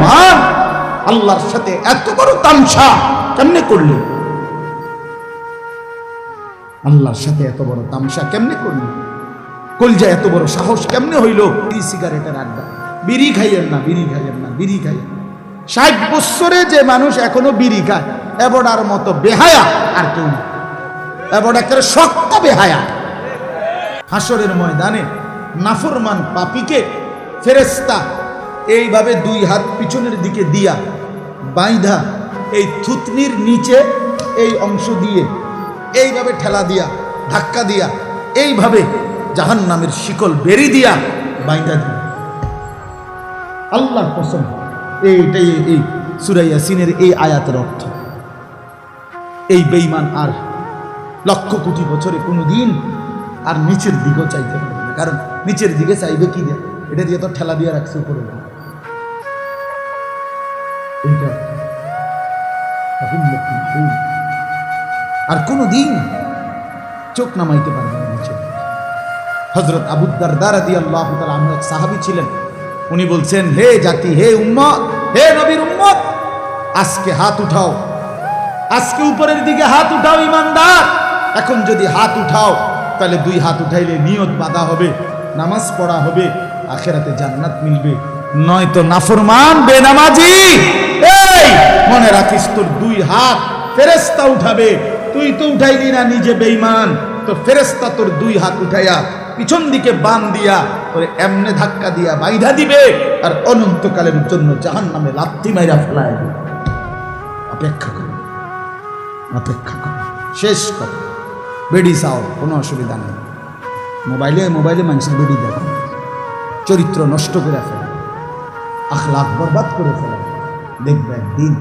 নাফরমান আল্লাহর সাথে এত বড় তামসা কেমনে করলি? আল্লাহর সাথে এত বড় তামসা কেমনে করলি? কলজা এত বড় সাহস কেমনে হইল? বিড়ি সিগারেটের আড্ডা। বিড়ি খাইয়েন না, বিড়ি খাইয়েন না, বিড়ি খাইয়েন। ষাট বৎসরে যে মানুষ এখনও বিড়ি খায়, এবড়ার মতো বেহায়া আর কেউ না। এবড় একেবারে শক্ত বেহায়া। হাসরের ময়দানে নাফরমান পাপিকে ফেরেস্তা এইভাবে দুই হাত পিছনের দিকে দিয়া বাইধা এই থুতনির নিচে এই অংশ দিয়ে এইভাবে ঠেলা দিয়া, ধাক্কা দিয়া, এইভাবে জাহান নামের শিকল বেরি দিয়া বাইধা দিয়া। আল্লাহর কসম, এইটাই এই সুরাইয়া সিনের এই আয়াতের অর্থ। এই বেইমান আর লক্ষ কোটি বছরে কোনো দিন আর নিচের দিকেও চাইতে পারবে না। কারণ নিচের দিকে চাইবে কি এটা দিয়ে তো ঠেলা দিয়ে রাখছে উপরে। আর কোনো দিন চোখ নামাইতে পারবে হজরত আবুদ্দার দারা দিয়ে আল্লাহ আমি এক সাহাবি ছিলেন। উনি বলছেন, হে জাতি, হে উম্মত, হে নবীর উম্মত, আজকে হাত উঠাও। আজকে উপরের দিকে হাত উঠাও, ইমানদার। এখন যদি হাত উঠাও, তাহলে দুই হাত উঠাইলে নিয়ত বাধা হবে, নামাজ পড়া হবে, আখেরাতে জান্নাত মিলবে। নয়তো নাফরমান, বেনামাজি। মনে রাখিস তোর দুই হাত ফেরেস্তা উঠাবে। তুই তো উঠাইলি না, নিজে বেইমান তো ফেরেস্তা তোর দুই হাত উঠাইয়া পিছন দিকে বান দিয়া তোরে এমনে ধাক্কা দিয়া বাইধা দিবে আর অনন্তকালের জন্য জাহান নামে লাত্তি মাইরা ফেলায়। অপেক্ষা করো অপেক্ষা করো, শেষ করো। বেডি চাও কোনো অসুবিধা নেই। মোবাইলে মোবাইলে মানুষের বেডি দেখো। চরিত্র নষ্ট করে ফেলে। আখলাখ বরবাদ করে ফেলে। দেখবে একদিন,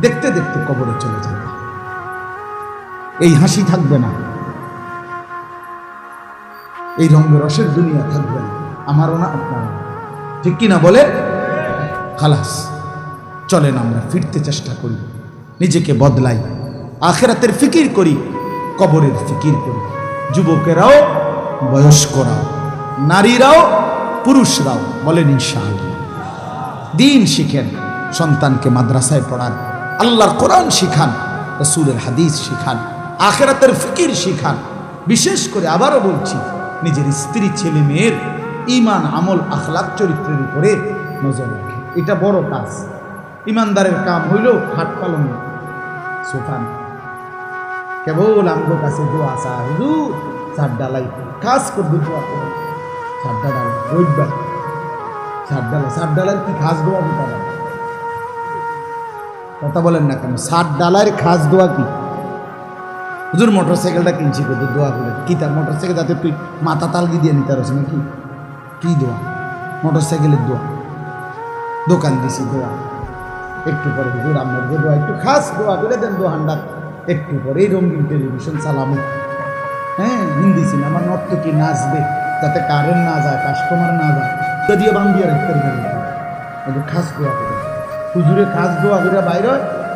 দেখতে দেখতে কবরে চলে যাবে। এই হাসি থাকবে না। এই রঙ্গরসের দুনিয়া থাকবে না। আমারও না আপনারও ঠিক কিনা বলে? খালাস, চলেন আমরা ফিরতে চেষ্টা করি। নিজেকে বদলাই, আখেরাতের ফিকির করি, কবরের ফিকির করি। যুবকেরাও, বয়স্করাও, নারীরাও, পুরুষরাও বলেন ইনশাআল্লাহ। দিন শিখেন। সন্তানকে মাদ্রাসায় পড়ান। আল্লাহর কোরআন শিখান, রসুলের হাদিস শিখান, আখেরাতের ফিকির শিখান। বিশেষ করে আবারও বলছি, নিজের স্ত্রী, ছেলে, মেয়ের ইমান আমল আখলাক চরিত্রের উপরে নজর রাখে এটা বড় কাজ। ইমানদারের কাম হইল হাট পালন। সোফান কেবল আমগো কাছে দোয়া আসা হুজুর ডালাই কাজ করবে দোয়া করে সার ডালা সার ডালার কি খাস দোয়া তারা কথা বলেন না কেন? সার ডালার খাস দোয়া কি? হুজুর মোটর সাইকেলটা কিনছি কত দোয়া করে? কি তার মোটর সাইকেল যাতে তুই মাথা তালগি দিয়ে নিতে পারছ নাকি? কি দোয়া? মোটর সাইকেলের দোয়া। দোকান দিছি দোয়া। একটু পরে হুজুর যে দোয়া, একটু খাস দোয়া করে দেন দোহানটা একটু পরে এই রঙিন টেলিভিশন চালামো হ্যাঁ হিন্দি সিনেমা নর্তকী নাচবে? যাতে কারেন্ট না যায় কাস্টমার না যায়। যদিও দিয়ে বান্ধিয়ে রাখতে খাস দোয়া হুজুরে খাস দোয়া করে বাইরে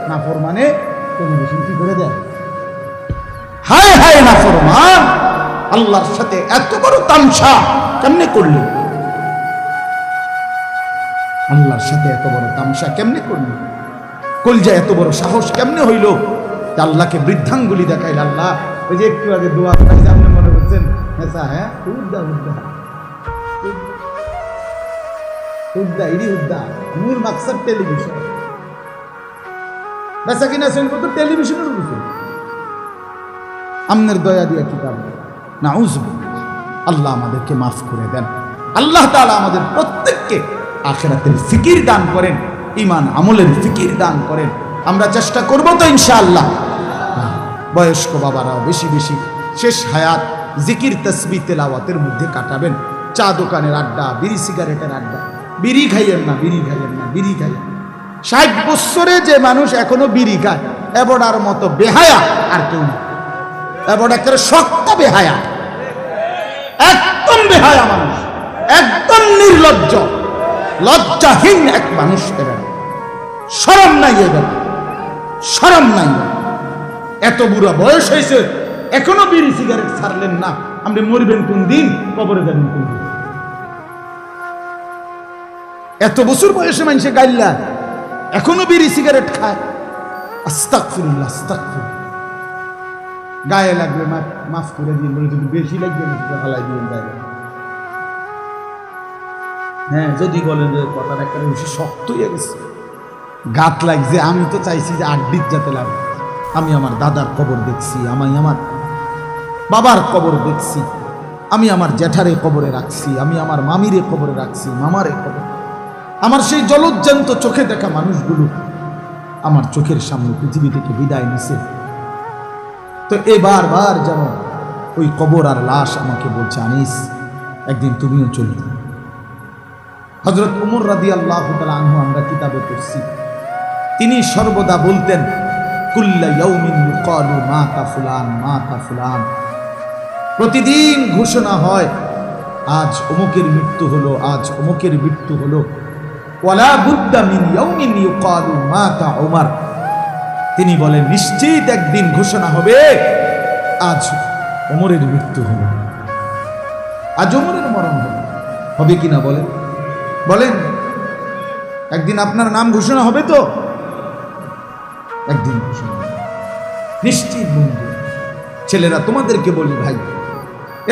না মানে টেলিভিশন কি করে দেয়। হায় হায় না ফরমান আল্লাহর সাথে এত বড় তামসা কেমনে করলি? আল্লাহর সাথে এত বড় তামসা কেমনে করলি? কলজা এত বড় সাহস কেমনে হইল? আল্লাহকে বৃদ্ধাঙ্গুলি দেখাইল আল্লাহ। ওই যে একটু আগে দোয়া আপনি মনে করছেন? হ্যাঁ হ্যাঁ? উদ্দা উদ্দা। উদ্দা ইডি উদ্দা মূল মাকসাদ টেলিভিশন বেসা কিনা শুনব তো টেলিভিশনের উপর? আমনের দয়া দিয়ে কি পারব না আল্লাহ আমাদেরকে মাফ করে দেন। আল্লাহ তাআলা আমাদের প্রত্যেককে আখেরাতের ফিকির দান করেন ইমান আমলের ফিকির দান করেন। আমরা চেষ্টা করব তো ইনশাআল্লাহ। বয়স্ক বাবারাও বেশি বেশি শেষ হায়াত জিকির তসবি তেলাওয়াতের মধ্যে কাটাবেন। চা দোকানের আড্ডা, বিড়ি, সিগারেটের আড্ডা। বিড়ি খাইয়েন না, বিড়ি খাইয়েন না, বিড়ি খাইয়েন ষাট বৎসরে যে মানুষ এখনও বিড়ি খায় এবড়ার মতো বেহায়া আর কেউ না। এবং একটা শক্ত বেহায়া। একদম বেহায়া মানুষ, একদম নির্লজ্জ, লজ্জাহীন এক মানুষ এরা। সরম নাই এবার সরম নাই। এত বুড়া বয়স হয়েছে, এখনও বিড়ি সিগারেট ছাড়লেন না। আপনি মরবেন কোন দিন, কবরে যাবেন কোন দিন। এত বছর বয়সে মানুষে গাইল্লা। এখনও বিড়ি সিগারেট খায়। আস্তাকফিরুল্লাহ আস্তাকফিরুল্লাহ গায়ে লাগবে মাফ করে দিন, বলে যদি বেশি লাগবে হালাই দিন গায়ে। হ্যাঁ যদি বলেন যে কথাটা একটা বেশি শক্ত হয়ে গেছে। গাত লাগছে, আমি তো চাইছি যে আড্ডির যাতে লাগে আমি আমার দাদার কবর দেখছি, আমি আমার বাবার কবর দেখছি। আমি আমার জ্যাঠারে কবরে রাখছি, আমি আমার মামিরে কবরে রাখছি, মামারে কবর আমার সেই জলজ্জান্ত চোখে দেখা মানুষগুলো আমার চোখের সামনে পৃথিবী থেকে বিদায় নিছে। তো এবার বার যেন ওই কবর আর লাশ আমাকে বলছে, আনিস, একদিন তুমিও চলে যাও। হজরত উমর রাদি আল্লাহ আনহু আমরা কিতাবে পড়ছি। তিনি সর্বদা বলতেন প্রতিদিন ঘোষণা হয়, আজ অমুকের মৃত্যু হলো, আজ অমুকের মৃত্যু হলো। ওয়ালা বুদ্দা মিন ইয়াউমিন ইউকালু মাতা ওমর তিনি বলেন, নিশ্চিত একদিন ঘোষণা হবে, আজ ওমরের মৃত্যু হলো আজ ওমরের মরণ হলো হবে কিনা বলেন? বলেন, একদিন আপনার নাম ঘোষণা হবে তো? একদিন ঘোষণা হবে। নিশ্চিত বন্ধু, ছেলেরা, তোমাদেরকে বলি ভাই,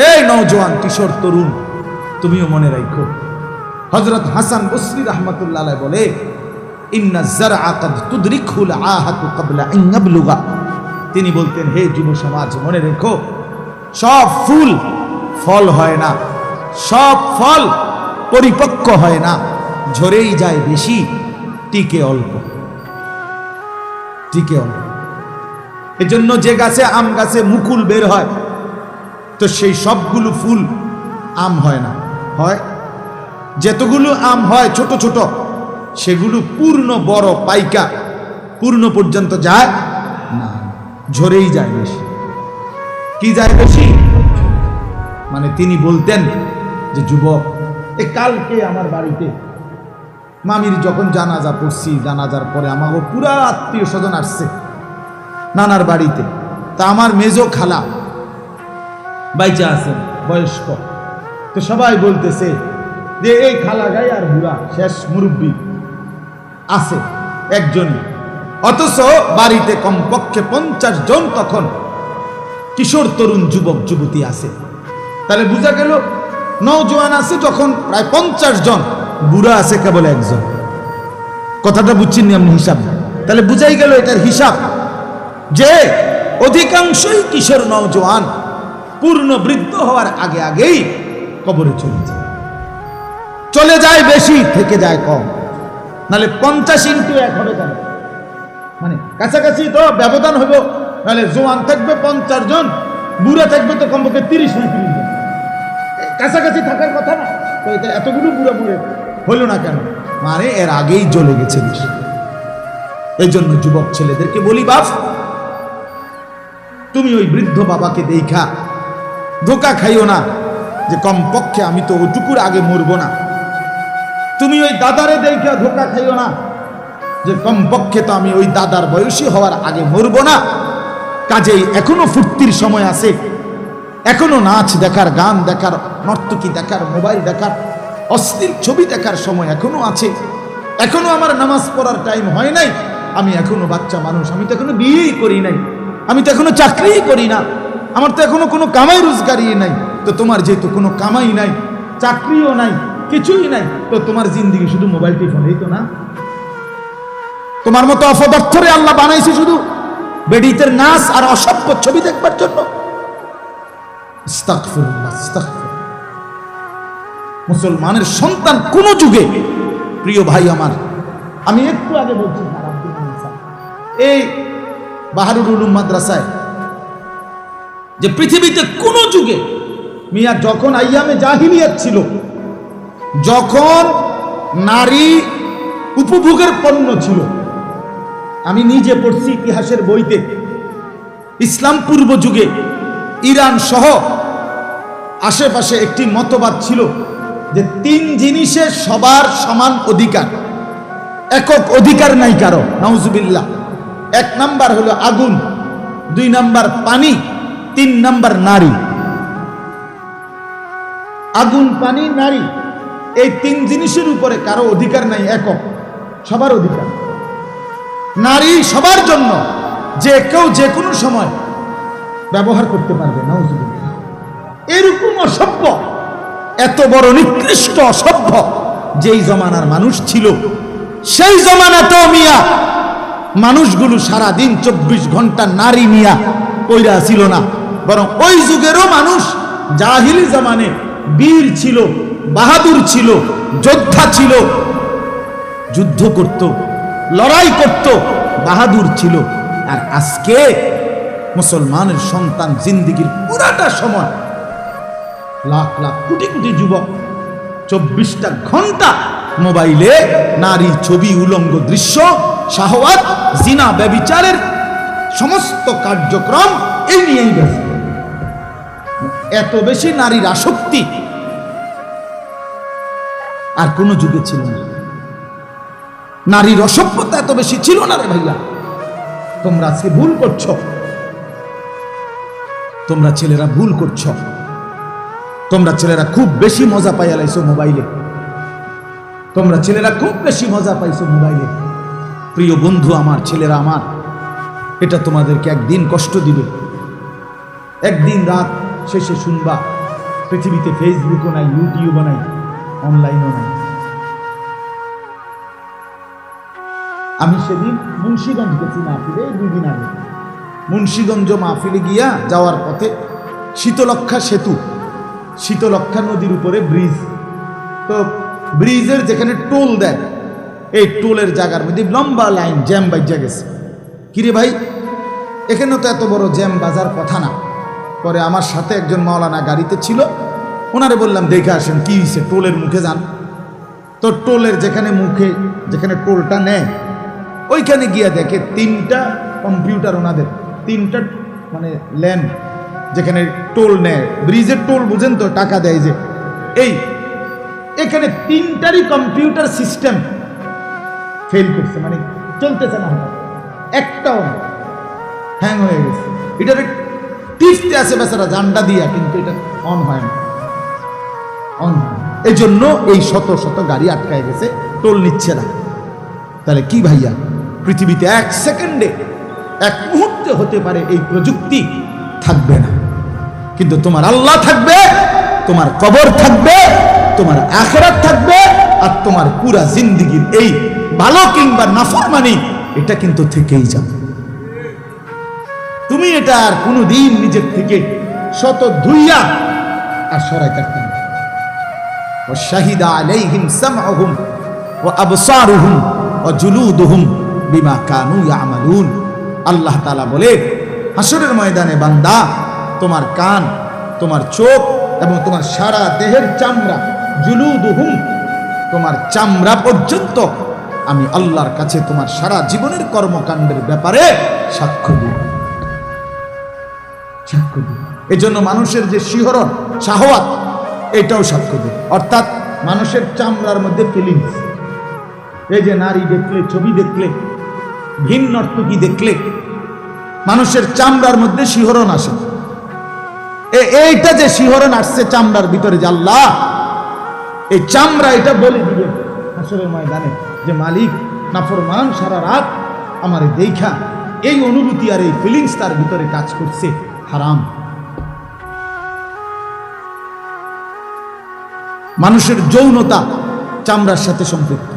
এই নওজোয়ান, কিশোর, তরুণ, তুমিও মনে রাখো হজরত হাসান বসরি রহমতুল্লাহ বলে তিনি বলতেন, হে যুব সমাজ, মনে রেখো, সব ফুল ফল হয় না, সব ফল পরিপক্ক হয় না, ঝরেই যায় বেশি, টিকে অল্প টিকে অল্প। এজন্য যে গাছে আম গাছে মুকুল বের হয়, তো সেই সবগুলো ফুল আম হয় না। হয় যতগুলো আম হয় ছোট ছোট, সেগুলো পূর্ণ বড় পাইকা, পূর্ণ পর্যন্ত যায় না, ঝরেই যায় বেশি। কি যায় বেশি? মানে তিনি বলতেন যে, যুবক, এ কালকে আমার বাড়িতে মামির যখন জানাজা পড়ছি, জানাজার পরে আমাকে পুরা আত্মীয় স্বজন আসছে নানার বাড়িতে। তা আমার মেজো খালা, বাইচা আছেন বয়স্ক। তো সবাই বলতেছে যে এই খালা গায়ে আর বুড়া শেষ মুরব্বী আছে একজনই অথচ বাড়িতে কমপক্ষে পঞ্চাশ জন তখন কিশোর তরুণ যুবক, যুবতী আছে। তাহলে বোঝা গেল নৌজওয়ান আছে যখন প্রায় পঞ্চাশ জন, বুড়া আছে কেবল একজন। কথাটা বুঝছেন নি আপনি হিসাব? তাহলে বুঝাই গেল এটার হিসাব যে অধিকাংশই কিশোর নৌজওয়ান পূর্ণ বৃদ্ধ হওয়ার আগে আগেই কবরে চলে যায়। চলে যায় বেশি, থেকে যায় কম। নাহলে পঞ্চাশ ইন্টু এক হবে কেন? মানে কাছাকাছি তো ব্যবধান হইব, নাহলে জোয়ান থাকবে পঞ্চাশ জন, বুড়া থাকবে তো কমপক্ষে তিরিশ তিরিশ জন। কাছাকাছি থাকার কথা না, তো এটা এতগুলো বুড়া বুড়ে হইল না কেন? মানে এর আগেই চলে গেছে বেশি এই জন্য যুবক ছেলেদেরকে বলি, বাপ, তুমি ওই বৃদ্ধ বাবাকে দেখা, ধোকা খাইও না, যে কমপক্ষে আমি তো ওটুকুর আগে মরবো না। তুমি ওই দাদারে দেখা ধোকা খাইও না। যে কমপক্ষে তো আমি ওই দাদার বয়সী হওয়ার আগে মরবো না। কাজেই এখনও ফুর্তির সময় আছে। এখনও নাচ দেখার, গান দেখার, নর্তকী দেখার, মোবাইল দেখার অস্থির ছবি দেখার সময় এখনও আছে। এখনও আমার নামাজ পড়ার টাইম হয় নাই। আমি এখনও বাচ্চা মানুষ, আমি তো এখনও বিয়েই করি নাই। আমি তো এখনও চাকরিই করি না। আমার তো এখনও কোনো কামাই রোজগারই নাই। তো তোমার যেহেতু কোনো কামাই নাই, চাকরিও নাই কিছুই নাই। তো তোমার জিন্দিগি শুধু মোবাইল টিফোনেই তো না? তোমার মতো অপদার্থরে আল্লাহ বানাইছে শুধু। বেডিতের নাচ আর অসভ্য ছবি দেখবার জন্য। মুসলমানের সন্তান কোন যুগে, প্রিয় ভাই আমার, আমি একটু আগে বলছি এই বাহারুল উলুম মাদ্রাসায়, যে পৃথিবীতে কোন যুগে মিয়া যখন আইয়ামে জাহিলিয়াত ছিল যখন নারী উপভোগের পণ্য ছিল, আমি নিজে পড়ছি ইতিহাসের বইতে। ইসলাম পূর্ব যুগে ইরান সহ আশেপাশে একটি মতবাদ ছিল যে তিন জিনিসে সবার সমান অধিকার, একক অধিকার নাই কারও, নাউজুবিল্লাহ। এক নাম্বার হলো আগুন, দুই নাম্বার পানি, তিন নাম্বার নারী। আগুন, পানি, নারী। এই তিন জিনিসের উপরে কারও অধিকার নাই, একক। সবার অধিকার। নারী সবার জন্য যে কেউ যে কোনো সময় ব্যবহার করতে পারবে না এরকম অসভ্য, এত বড় নিকৃষ্ট অসভ্য যেই জমানার মানুষ ছিল, সেই জমানাতেও মিয়া, মানুষগুলো সারা দিন চব্বিশ ঘণ্টা নারী মিয়া ওইরা ছিল না। বরং ওই যুগেরও মানুষ জাহিলি জামানে বীর ছিল বাহাদুর ছিল, যোদ্ধা ছিল, যুদ্ধ করত, লড়াই করত, বাহাদুর ছিল। আর আজকে মুসলমানের সন্তান জিন্দিগির পুরাটা সময়, লাখ লাখ কোটি কোটি যুবক, চব্বিশটা ঘণ্টা মোবাইলে নারী ছবি, উলঙ্গ দৃশ্য, শাহওয়াত, জিনা ব্যবিচারের সমস্ত কার্যক্রম এই নিয়েই ব্যস্ত। এত বেশি নারীর আসক্তি আর কোনো যুগে ছিল না। নারীর অসভ্যতা এত বেশি ছিল না রে ভাইয়া। তোমরা আজকে ভুল করছ। তোমরা ছেলেরা ভুল করছ। তোমরা ছেলেরা খুব বেশি মজা লাইছো মোবাইলে। তোমরা ছেলেরা খুব বেশি মজা পাইছো মোবাইলে। প্রিয় বন্ধু আমার, ছেলেরা আমার, এটা তোমাদেরকে একদিন কষ্ট দিবে। একদিন রাত শেষে শুনবা, পৃথিবীতে ফেসবুকও নাই ইউটিউবও নাই। অনলাইনও নাই। আমি সেদিন মুন্সীগঞ্জ গেছি মাহফিলে দুই দিন আগে। মুন্সীগঞ্জ মাহফিলে গিয়া যাওয়ার পথে শীতলক্ষা সেতু শীতলক্ষা নদীর উপরে ব্রিজ। তো ব্রিজের যেখানে টোল দেয়, এই টোলের জায়গার মধ্যে লম্বা লাইন জ্যাম বাজ্যা গেছে। কিরে ভাই, এখানে তো এত বড় জ্যাম বাজার কথা না। পরে আমার সাথে একজন মাওলানা গাড়িতে ছিল ওনারে বললাম, দেখে আসেন, কি হয়েছে টোলের মুখে যান। তো টোলের যেখানে মুখে, যেখানে টোলটা নেয়, ওইখানে গিয়া দেখে তিনটা কম্পিউটার ওনাদের, তিনটা মানে ল্যান্ড যেখানে টোল নেয়। ব্রিজের টোল, বুঝেন তো, টাকা দেয় যে। এই, এখানে তিনটারই কম্পিউটার সিস্টেম ফেল করছে মানে চলতেছে না। একটাও হ্যাং হয়ে গেছে। এটার টিপতে আছে বেচারা জান্ডা দিয়া, কিন্তু এটা অন হয় না। এই জন্য এই শত শত গাড়ি আটকায় গেছে, টোল নিচ্ছে না। তাহলে কি ভাইয়া? পৃথিবীতে এক সেকেন্ডে এক মুহূর্তে হতে পারে এই প্রযুক্তি থাকবে না। কিন্তু তোমার আল্লাহ থাকবে, তোমার কবর থাকবে, তোমার আখেরাত থাকবে, আর তোমার পুরা জিন্দিগির এই ভালো কিংবা নাফর নাফরমানি, এটা কিন্তু থেকেই যাবে। তুমি এটা আর কোনোদিন নিজের থেকে শত ধুইয়া আর সরাই থাকতে ও শাহিদা আলাইহিম সামআহুম ওয়া আবসারুহুম ওয়া জুলুদুহুম বিমা কানু আল্লাহ তাআলা বলে হাসরের ময়দানে বান্দা, তোমার কান, তোমার চোখ এবং তোমার সারা দেহের চামড়া, জুলুদুহুম, তোমার চামড়া পর্যন্ত আমি আল্লাহর কাছে তোমার সারা জীবনের কর্মকাণ্ডের ব্যাপারে সাক্ষ্য দিব। সাক্ষ্য দিব। এজন্য মানুষের যে শিহরণ সাহওয়াত এটাও সাক্ষ্য দিই অর্থাৎ মানুষের চামড়ার মধ্যে ফিলিংস এই যে নারী দেখলে, ছবি দেখলে ভিন নর্তকী দেখলে, মানুষের চামড়ার মধ্যে শিহরণ আসে। এইটা যে শিহরণ আসছে চামড়ার ভিতরে যে আল্লাহ, এই চামড়া এটা বলে দিবে হাসরের ময়দানে যে, মালিক, নাফরমান সারা রাত আমার দেখা, এই অনুভূতি আর এই ফিলিংস তার ভিতরে কাজ করছে, হারাম। মানুষের যৌনতা চামড়ার সাথে সম্পৃক্ত।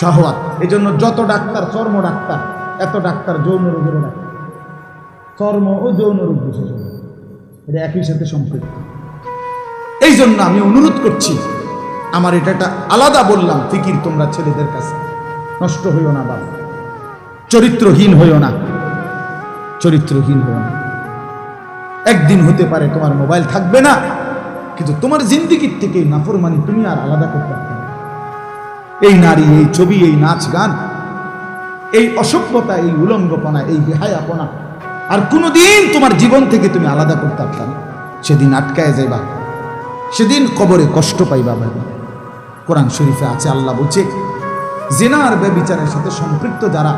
শাহওয়াত এই জন্য যত ডাক্তার, চর্ম ডাক্তার, এত ডাক্তার যৌন রোগের ডাক্তার। চর্ম ও যৌন রোগ বিশেষজ্ঞ এটা একই সাথে সম্পৃক্ত। এই জন্য আমি অনুরোধ করছি, আমার এটা একটা আলাদা বললাম, ফিকির তোমরা ছেলেদের কাছে। নষ্ট হইও না বাবা। চরিত্রহীন হইও না। চরিত্রহীন হইও না। একদিন হতে পারে তোমার মোবাইল থাকবে না কিন্তু তোমার জিন্দিগির থেকে নাফরমানি তুমি আর আলাদা করতে এই নারী, এই ছবি, এই নাচ গান, এই অসভ্যতা, এই উলঙ্গপনা, এই বেহায়াপনা, আর কোনোদিন তোমার জীবন থেকে তুমি আলাদা করতে পারতাম সেদিন আটকায় যাইবা। সেদিন কবরে কষ্ট পাইবা ভাই কোরআন শরীফে আছে, আল্লাহ বলছে, জেনার ব্যবিচারের সাথে সম্পৃক্ত যারা,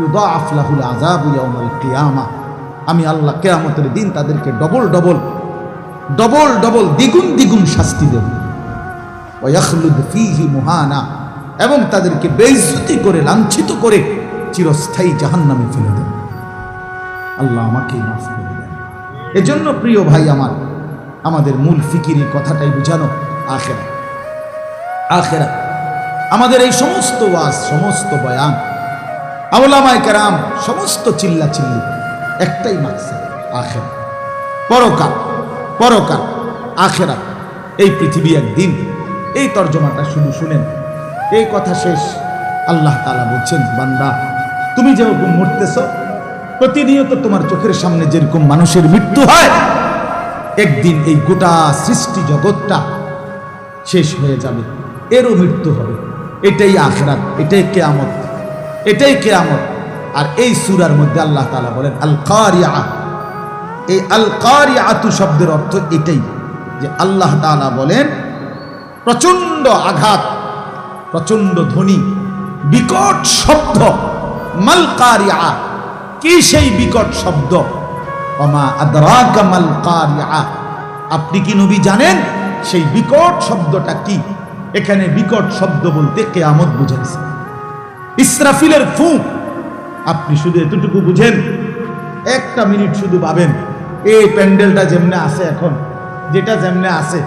ইউদাআফ লাহুল আযাবু ইয়াউমাল কিয়ামা, আমি আল্লাহ কেয়ামতের দিন তাদেরকে ডবল ডবল ডবল ডবল দ্বিগুণ দ্বিগুণ শাস্তি দেব। ফীহি মুহানা, এবং তাদেরকে বেইজ্জতি করে, লাঞ্ছিত করে চিরস্থায়ী জাহান্নামে ফেলে দেন আল্লাহ আমাকেই মাফ করে দেন। এজন্য প্রিয় ভাই আমার, আমাদের মূল ফিকিরি কথাটাই বুঝানো আখেরা। আখেরা, আমাদের এই সমস্ত ওয়াজ, সমস্ত বয়ান আওলামায় কেরাম, সমস্ত চিল্লা চিল্লি একটাই মাকসাদ, আখেরা। পরকাল। পরকাল আখেরা এই পৃথিবী একদিন। এই তর্জমাটা শুধু শুনেন। এই কথা শেষ। আল্লাহ তালা বলছেন, বান্দা, তুমি যেরকম মরতেছ, প্রতিনিয়ত তোমার চোখের সামনে যেরকম মানুষের মৃত্যু হয়, একদিন এই গোটা সৃষ্টি জগৎটা শেষ হয়ে যাবে। এরও মৃত্যু হবে। এটাই আখরাত, এটাই কেয়ামত এটাই কেয়ামত। আর এই সুরার মধ্যে আল্লাহ তালা বলেন আল কারিয়া এই আল কারিয়াতু শব্দের অর্থ এটাই যে আল্লাহ তালা বলেন প্রচণ্ড আঘাত প্রচণ্ড ধ্বনি, বিকট শব্দ মাল কারিয়া কি সেই বিকট শব্দ? অমা আদরাকা মাল কারিয়া আপনি কি নবী জানেন সেই বিকট শব্দটা কি? এখানে বিকট শব্দ বলতে কেয়ামত বুঝাইছে ইসরাফিলের ফুঁক আপনি শুধু এতটুকু বুঝেন, একটা মিনিট শুধু ভাবেন। এই প্যান্ডেলটা যেমনে আছে এখন, যেটা যেমনে আছে।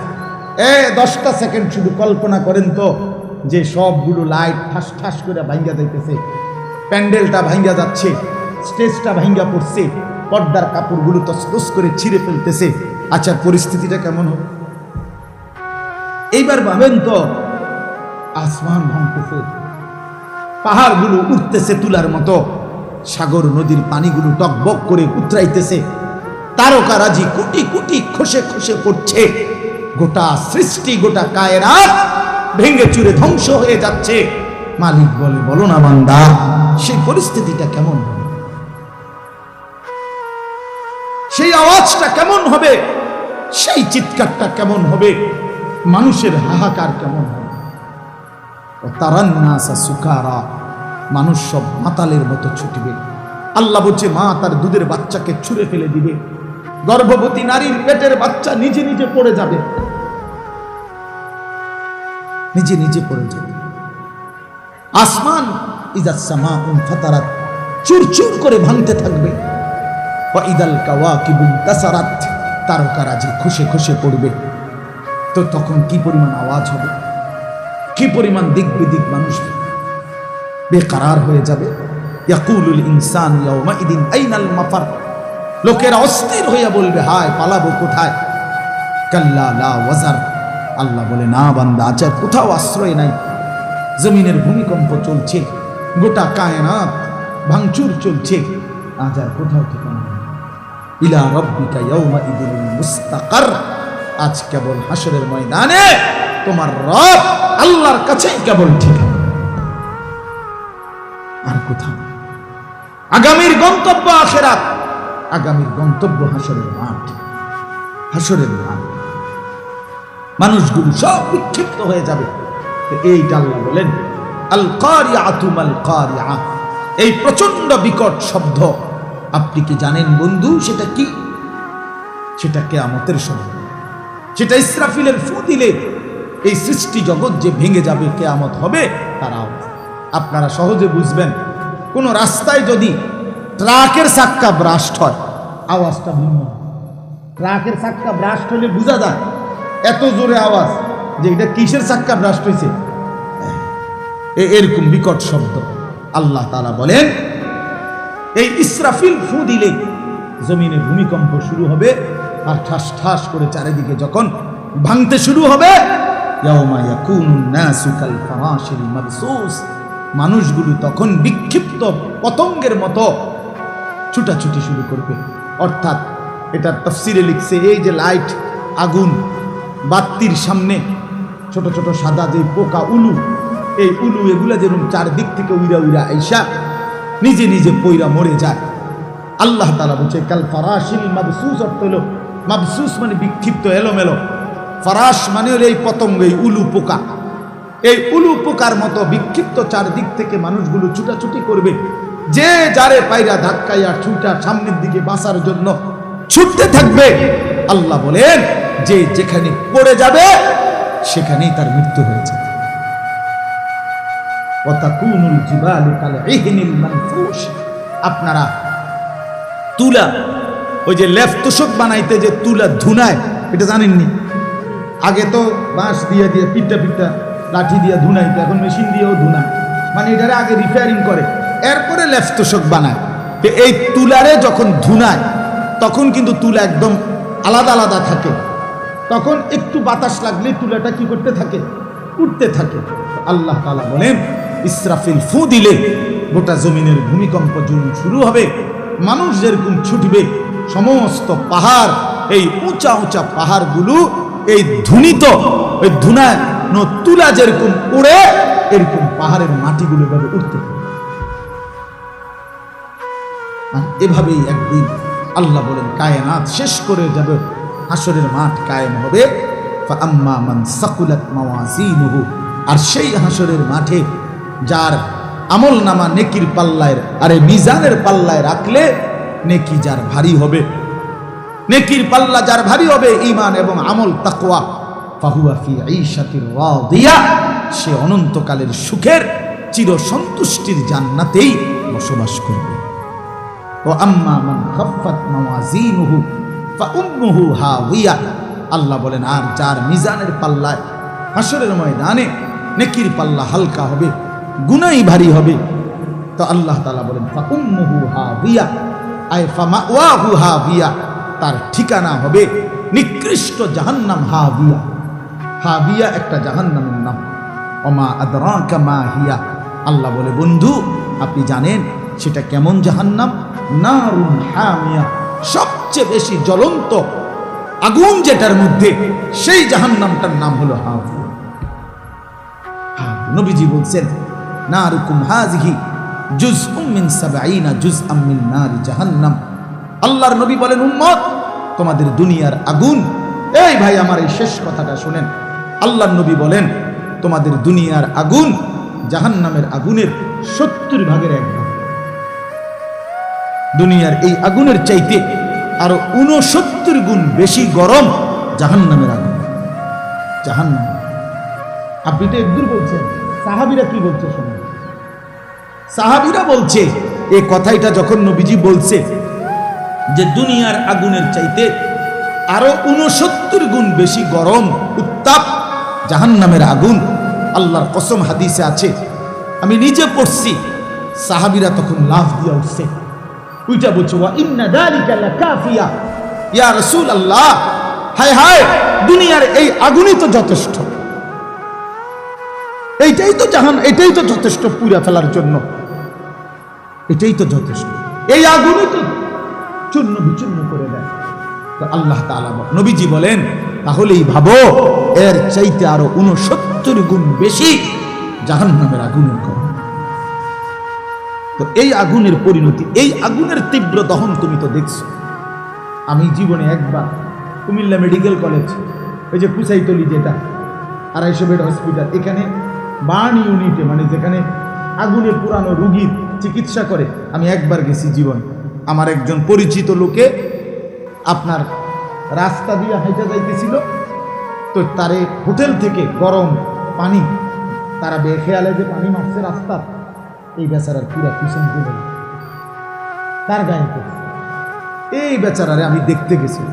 এ, দশটা সেকেন্ড শুধু কল্পনা করেন তো, যে সবগুলো লাইট ঠাস ঠাস করে ভাঙ্গা যাইতেছে। প্যান্ডেলটা ভাঙ্গা যাচ্ছে স্টেজটা ভাঙ্গা পড়ছে, পর্দার কাপড়গুলো তসতস করে ছিঁড়ে ফেলতেছে। আচ্ছা পরিস্থিতিটা কেমন হবে এইবার ভাবেন তো, আসমান ভাঙতেছে, পাহাড়গুলো উঠতেছে তুলার মতো, সাগর, নদীর পানিগুলো টকবক করে উতরাইতেছে তারকারাজি কোটি কোটি খসে খসে পড়ছে। গোটা সৃষ্টি, গোটা কায়রাত ভেঙে চুরে ধ্বংস হয়ে যাচ্ছে। মালিক বলে, বলো না বান্দা, সেই পরিস্থিতিটা কেমন সেই আওয়াজটা কেমন হবে? সেই চিৎকারটা কেমন হবে? মানুষের হাহাকার কেমন হবে? তারান্নাসা সুকারা, মানুষ সব মাতালের মতো ছুটবে। আল্লাহ বলছে, মা তার দুধের বাচ্চাকে ছুঁড়ে ফেলে দিবে। গর্ভবতী নারীর পেটের বাচ্চা নিজে নিজে পড়ে যাবে। নিজে নিজে পড়ে যাবে। আসমান ইজাসমা উন ফাতারাত, চুরচুর করে ভাঙতে থাকবে। বা ইদাল কাওয়া কিবুল তাসারাত, তারকারাজি খুশে খুশে পড়বে। তো তখন কি পরিমাণ আওয়াজ হবে? কি পরিমাণ দিক বিদিক মানুষ বেকারার হয়ে যাবে। ইয়াকুলুল ইনসান ইয়াউমাইদিন আইনাল মাফার। লোকেরা অস্থির হইয়া বলবে, হায়, পালাবো কোথায়? কাল্লা লা ওয়াজার। আল্লাহ বলে, না বান্দা আচার কোথাও আশ্রয় নাই। জমিনের ভূমিকম্প চলছে, গোটা কায়নাত ভাঙচুর চলছে। আজ আর কোথাও ঠিকানা ইলা রব্বিকা ইয়াউমা ইদিন মুস্তাকার। আজ কেবল হাসরের ময়দানে তোমার রব আল্লাহর কাছেই কেবল ঠিকানা। আর কোথাও আগামীর গন্তব্য আখেরাত। আগামীর গন্তব্য হাসরের মাঠ হাসরের মাঠ মানুষগুলো সব বিক্ষিপ্ত হয়ে যাবে। এইটা আল্লাহ বলেন আল কারিয়া আতুমাল কারিয়া এই প্রচণ্ড বিকট শব্দ, আপনি কি জানেন বন্ধু সেটা কি? সেটা কেয়ামতের সময়। সেটা ইসরাফিলের ফু দিলে এই সৃষ্টি জগৎ যে ভেঙে যাবে কেয়ামত হবে তার আওয়াজ আপনারা সহজে বুঝবেন, কোনো রাস্তায় যদি ট্রাকের চাক্কা ব্রাস্ট হয়। আওয়াজটা ভিন্ন। ট্রাকের চাক্কা ব্রাস্ট হলে বোঝা যায়, এত জোরে আওয়াজ যে এটা কিসের চাক্কা ব্রাস্ট হয়েছে? এরকম বিকট শব্দ। আল্লাহ তালা বলেন, এই ইসরাফিল ফু দিলে জমিনে ভূমিকম্প শুরু হবে আর ঠাস ঠাস করে চারিদিকে যখন ভাঙতে শুরু হবে মানুষগুলো তখন বিক্ষিপ্ত পতঙ্গের মতো ছুটাছুটি শুরু করবে। অর্থাৎ এটা তফসিরে লিখছে, এই যে লাইট, আগুন, বাত্তির সামনে ছোট ছোট সাদা যে পোকা উলু, এই উলু এগুলা যেরকম চারদিক থেকে উইরা উইরা আইসা নিজে নিজে পইরা মরে যায়। আল্লাহ তালা বলছে, কাল ফারাশিল মাবসুস অর্থ হলো, মাবসুস মানে বিক্ষিপ্ত, এলোমেলো। ফারাস মানে হলো এই পতঙ্গ, এই উলু পোকা। এই উলু পোকার মতো বিক্ষিপ্ত চারদিক থেকে মানুষগুলো ছুটাছুটি করবে। যে যারে পায়রা ধাক্কাইয়া ছুটা সামনের দিকে বাঁচার জন্য ছুটতে থাকবে, আল্লাহ বলেন, যে যেখানে পড়ে যাবে, সেখানেই তার মৃত্যু হয়ে যাবে আপনারা তুলা, ওই যে লেফ তোষক বানাইতে যে তুলা ধুনায়, এটা জানেননি? আগে তো বাঁশ দিয়ে দিয়ে পিঠটা পিঠটা লাঠি দিয়ে ধুনাইতো, এখন মেশিন দিয়েও ধুনায়। মানে এটারে আগে রিপেয়ারিং করে। এরপরে লেফ তোষক বানায়। এই তুলারে যখন ধুনায়, তখন কিন্তু তুলা একদম আলাদা আলাদা থাকে। তখন একটু বাতাস লাগলে তুলাটা কি করতে থাকে? উঠতে থাকে। আল্লাহ তালা বলেন, ইসরাফিল ফু দিলে গোটা জমিনের ভূমিকম্প জুন শুরু হবে। মানুষ যেরকম ছুটবে, সমস্ত পাহাড়, এই উঁচা উঁচা পাহাড়গুলো, এই ধুনিত, ওই ধুনায় তুলা যেরকম উড়ে, এরকম পাহাড়ের মাটিগুলো এভাবে উঠতে থাকে। এভাবেই একদিন আল্লাহ বলেন, কায়নাত শেষ করে যাবে, হাসরের মাঠ কায়েম হবে। আর সেই হাসরের মাঠে যার আমল নামা নেকির পাল্লায়, আরে মিজানের পাল্লায় রাখলে নেকি যার ভারী হবে। নেকির পাল্লা যার ভারী হবে ইমান এবং আমল ঈশাতির রাদিয়া। সে অনন্তকালের সুখের চির সন্তুষ্টির জান্নাতেই বসবাস করবে। ও আম্মা আল্লাহ বলেন, আর যার মিজানের পাল্লায় হাসরের ময়দানে নেকির পাল্লা হালকা হবে, গুনাই ভারী হবে, তো আল্লাহ তালা বলেন, ফাউম্মুহু হাওিয়া। আয় ফামাওয়াহু হাওিয়া। তার ঠিকানা হবে নিকৃষ্ট জাহান্নাম হাবিয়া হাবিয়া একটা জাহান্নামের নাম। অমা আদরাকা মা হিয়া। আল্লাহ বলে, বন্ধু, আপনি জানেন সেটা কেমন জাহান্নাম? নারুন হামিয়া। সবচেয়ে বেশি জ্বলন্ত আগুন যেটার মধ্যে, সেই জাহান্নামটার নাম হলো হাবিয়া নবীজি বলছেন, নারুকুম হাজিহি জুজ উম্মিন সাবাইনা জুজ আম্মিন জাহান্নাম। আল্লাহর নবী বলেন, উম্মত, তোমাদের দুনিয়ার আগুন। এই ভাই, আমার এই শেষ কথাটা শুনেন। আল্লাহর নবী বলেন, তোমাদের দুনিয়ার আগুন জাহান্নামের আগুনের সত্তর ভাগের এক দুনিয়ার এই আগুনের চাইতে আরও উনসত্তর গুণ বেশি গরম জাহান্নামের আগুন। জাহান্নাম। আপনি তো একদূর বলছেন, সাহাবিরা কি বলছে শোনেন। সাহাবিরা বলছে এই কথাইটা যখন নবীজি বলছে যে দুনিয়ার আগুনের চাইতে আরও উনসত্তর গুণ বেশি গরম, উত্তাপ জাহান্নামের আগুন আল্লাহর কসম হাদিসে আছে। আমি নিজে পড়ছি, সাহাবিরা তখন লাভ দিয়ে উঠছে। উইটা বলছে ওয়া ইন্না দালিকা লাকাফিয়া ইয়া রাসূলুল্লাহ হায় হায় দুনিয়ার এই আগুনই তো যথেষ্ট। এইটাই তো জাহান এটাই তো যথেষ্ট পুড়া ফেলার জন্য। এটাই তো যথেষ্ট। এই আগুনই তো চূর্ণ বিচূর্ণ করে দেয়। তো আল্লাহ তাআলা নবীজি বলেন, তাহলেই ভাবো, এর চাইতে আরও উনসত্তর গুণ বেশি জাহান্নামের আগুনের গরম তো এই আগুনের পরিণতি, এই আগুনের তীব্র দহন তুমি তো দেখছ। আমি জীবনে একবার কুমিল্লা মেডিকেল কলেজ, ওই যে কুসাইতলি যেটা, আড়াইশো বেড হসপিটাল, এখানে বার্ন ইউনিটে মানে যেখানে আগুনে পুরানো রুগীর চিকিৎসা করে, আমি একবার গেছি জীবন। আমার একজন পরিচিত লোকে আপনার রাস্তা দিয়ে হাইটে যাইতেছিল, তো তারে হোটেল থেকে গরম পানি, তারা বেখেয়ালে যে পানি মারছে রাস্তার এই বেচারার পুরা পিছন দিয়ে তার গায়ে পড়ছে। এই বেচারারে আমি দেখতে গেছি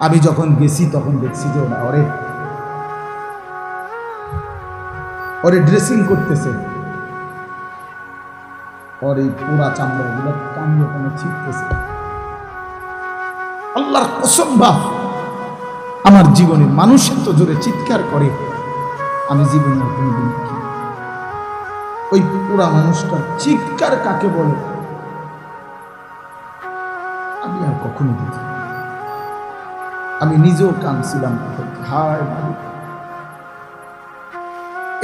আমি যখন গেছি তখন দেখছি যে ওরা ওরে ওরে ড্রেসিং করতেছে ওর পুরা চামড়া এগুলো কামড়ে কোনো ছিটতেছে আল্লাহর কসম আমার জীবনে মানুষ তো জোরে চিৎকার করে, আমি জীবনে কোনোদিন। ওই পুরা মানুষটার চিৎকার কাকে বলে? আমি আর কখনো দেখি আমি নিজেও কাঁদছিলাম। হায় মালিক।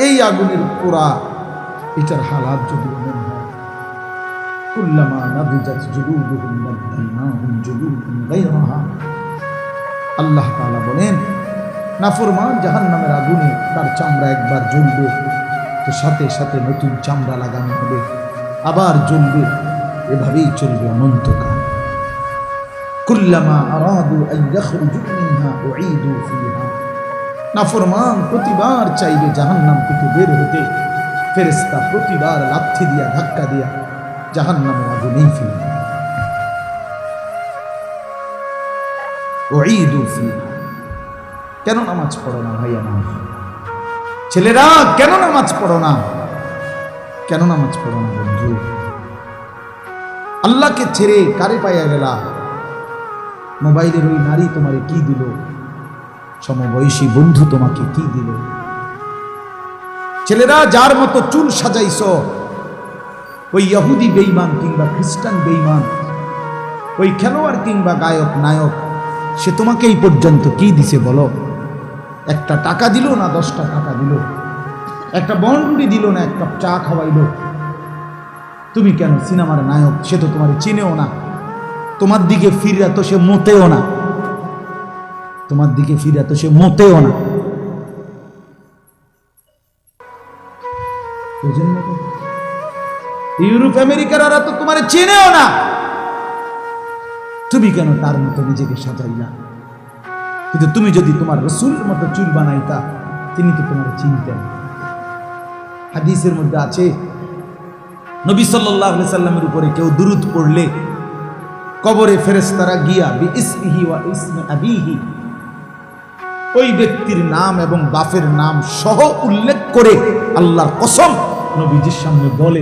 এই আগুনের পোড়া এটার হালাত যদি এমন হয় আল্লাহ তাআলা বলেন, নাফরমান জাহান্নামের আগুনে তার চামড়া একবার জ্বলবে। তো সাথে সাথে নতুন চামড়া লাগানো হবে। আবার জ্বলবে। এভাবেই চলবে অনন্তকাল। কুল্লামা আরাদু নাফরমান প্রতিবার চাইবে থেকে বের হতে। ফেরেস্তা প্রতিবার লাথি দিয়া, ধাক্কা দিয়া জাহান নামে আগুনেই ফেলে দেয়। উঈদু ফিহা। কেন নামাজ পড়ো না ভাইয়া ছেলেরা, কেন নামাজ পড়ো না? কেন নামাজ পড়ো না, বন্ধু? আল্লাহকে ছেড়ে কারে পাইয়া গেলা? মোবাইলের ওই নারী তোমারে কি দিল? সমবয়সী বন্ধু তোমাকে কি দিল? ছেলেরা, যার মতো চুল সাজাইছ, ওই ইহুদি বেইমান কিংবা খ্রিস্টান বেইমান ওই খেলোয়াড় কিংবা গায়ক নায়ক সে তোমাকে এই পর্যন্ত কি দিছে বলো? একটা টাকা দিল না দশটা টাকা দিল? একটা বন্ডি দিল না এক কাপ চা খাওয়াইলো? তুমি কেন সিনেমার নায়ক? সে তো তোমার চিনেও না। তোমার দিকে ফিরে তো সে মোতেও না। তোমার দিকে ফিরে তো সে মোতেও না। ইউরোপ, আমেরিকার তো তোমার চেনেও না। তুমি কেন তার মতো নিজেকে সাজাইলা? কিন্তু তুমি যদি তোমার রসুলের মতো চুল বানাইতা, তিনি তো তোমার চিনতেন। হাদিসের মধ্যে আছে, নবী সাল্লাহ সাল্লামের উপরে কেউ দুরুদ পড়লে কবরে ফেরেস্তারা গিয়া, বি ইসমিহি ওয়া ইসমে আবিহি। ওই ব্যক্তির নাম এবং বাপের নাম সহ উল্লেখ করে আল্লাহর কসম নবীজির সামনে বলে।